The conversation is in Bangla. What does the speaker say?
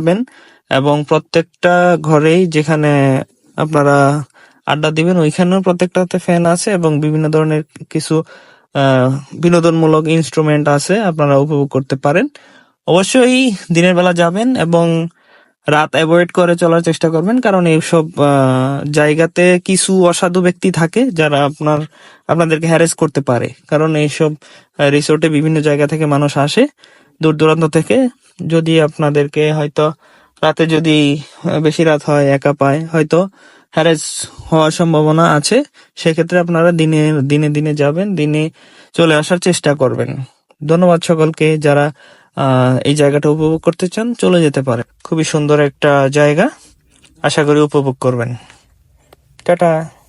যাবেন এবং প্রত্যেকটা ঘরেই যেখানে আপনারা আড্ডা দিবেন, ওইখানেও প্রত্যেকটাতে ফ্যান আছে এবং বিভিন্ন ধরনের কিছু বিনোদনমূলক ইনস্ট্রুমেন্ট আছে আপনারা উপভোগ করতে পারেন। অবশ্যই দিনের বেলা যাবেন এবং রাত অ্যাভয়েড করে চলার চেষ্টা করবেন, কারণ এইসব জায়গাতে কিছু অসাধু ব্যক্তি থাকে যারা আপনার, আপনাদেরকে হ্যারেস করতে পারে। কারণ এইসব রিসোর্টে বিভিন্ন জায়গা থেকে মানুষ আসে, দূর দূরান্ত থেকে যদি আপনাদেরকে হয়তো রাতে যদি বেশি রাত হয় একা পায়, হয়তো হ্যারেস হওয়ার সম্ভাবনা আছে, সেক্ষেত্রে আপনারা দিনে দিনে দিনে যাবেন, দিনে চলে আসার চেষ্টা করবেন। ধন্যবাদ সকলকে যারা এই জায়গাটা উপভোগ করতে চান, চলে যেতে পারে। খুবই সুন্দর একটা জায়গা, আশা করি উপভোগ করবেন। টাটা।